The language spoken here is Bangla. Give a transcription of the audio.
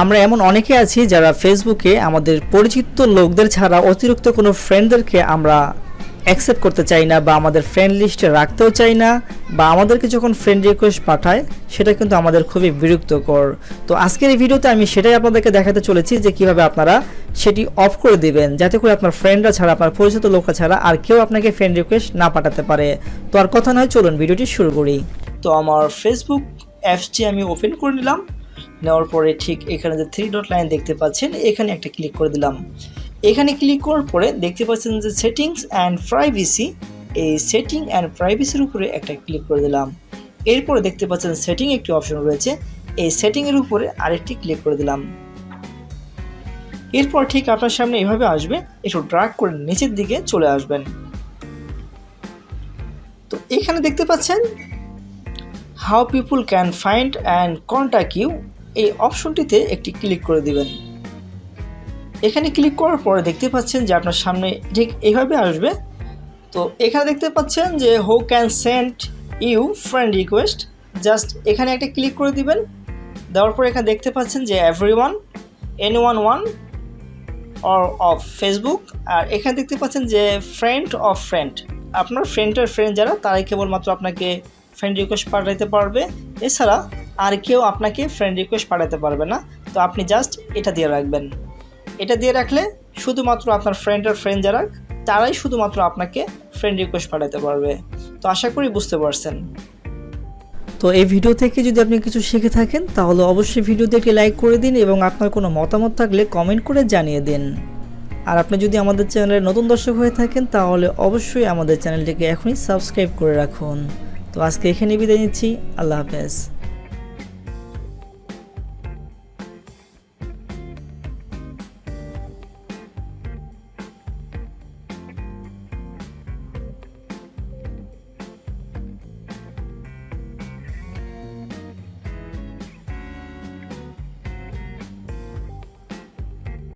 আমরা এমন অনেকে আছি যারা ফেসবুকে আমাদের পরিচিত লোকদের ছাড়া অতিরিক্ত কোনো ফ্রেন্ডদেরকে আমরা অ্যাকসেপ্ট করতে চাই না বা আমাদের ফ্রেন্ড লিস্টে রাখতেও চাই না বা আমাদেরকে যখন ফ্রেন্ড রিকোয়েস্ট পাঠায়, সেটা কিন্তু আমাদের খুবই বিরক্তকর। তো আজকের এই ভিডিওতে আমি সেটাই আপনাদেরকে দেখাতে চলেছি যে কীভাবে আপনারা সেটি অফ করে দিবেন, যাতে করে আপনার ফ্রেন্ডরা ছাড়া, আপনার পরিচিত লোকরা ছাড়া আর কেউ আপনাকে ফ্রেন্ড রিকোয়েস্ট না পাঠাতে পারে। তো আর কথা নয়, চলুন ভিডিওটি শুরু করি। তো আমার ফেসবুক অ্যাপসটি আমি ওপেন করে নিলাম। নেওয়ার পরে ঠিক এখানে যে থ্রি ডট লাইন দেখতে পাচ্ছেন, এখানে একটা ক্লিক করে দিলাম। এখানে ক্লিক করার পরে দেখতে পাচ্ছেন যে সেটিংস অ্যান্ড প্রাইভেসি এই সেটিং অ্যান্ড প্রাইভেসির উপরে একটা ক্লিক করে দিলাম। এরপরে দেখতে পাচ্ছেন সেটিং একটি অপশন রয়েছে, এই সেটিংয়ের উপরে আরেকটি ক্লিক করে দিলাম। এরপর ঠিক আপনার সামনে এভাবে আসবে, একটু ড্রাগ করে নিচের দিকে চলে আসবেন। তো এখানে দেখতে পাচ্ছেন how people can find and contact you এই অপশনটিতে একটি ক্লিক করে দিবেন। এখানে ক্লিক করার পরে দেখতে পাচ্ছেন যে আপনার সামনে ঠিক এইভাবে আসবে। তো এখানে দেখতে পাচ্ছেন যে who can send you friend request just এখানে একটা ক্লিক করে দিবেন। দেওয়ার পর এখানে দেখতে পাচ্ছেন যে every one in one one or of Facebook আর এখানে দেখতে পাচ্ছেন যে ফ্রেন্ড অফ ফ্রেন্ড আপনার ফ্রেন্ডের ফ্রেন্ড যারা, তারাই কেবলমাত্র আপনাকে ফ্রেন্ড রিকোয়েস্ট পাঠাতে পারবে। এছাড়া আর কেউ আপনাকে ফ্রেন্ড রিকোয়েস্ট পাঠাতে পারবে না। তো আপনি জাস্ট এটা দিয়ে রাখবেন। এটা দিয়ে রাখলে শুধুমাত্র আপনার ফ্রেন্ডের ফ্রেন্ড যারা, তারাই শুধুমাত্র আপনাকে ফ্রেন্ড রিকোয়েস্ট পাঠাতে পারবে। তো আশা করি বুঝতে পারছেন। তো এই ভিডিও থেকে যদি আপনি কিছু শিখে থাকেন, তাহলে অবশ্যই ভিডিওতে একটি লাইক করে দিন এবং আপনার কোনো মতামত থাকলে কমেন্ট করে জানিয়ে দিন। আর আপনি যদি আমাদের চ্যানেলের নতুন দর্শক হয়ে থাকেন, তাহলে অবশ্যই আমাদের চ্যানেলটিকে এখনই সাবস্ক্রাইব করে রাখুন। তো আজকে এখানে বিদায় নিচ্ছি। আল্লাহ হাফেজ।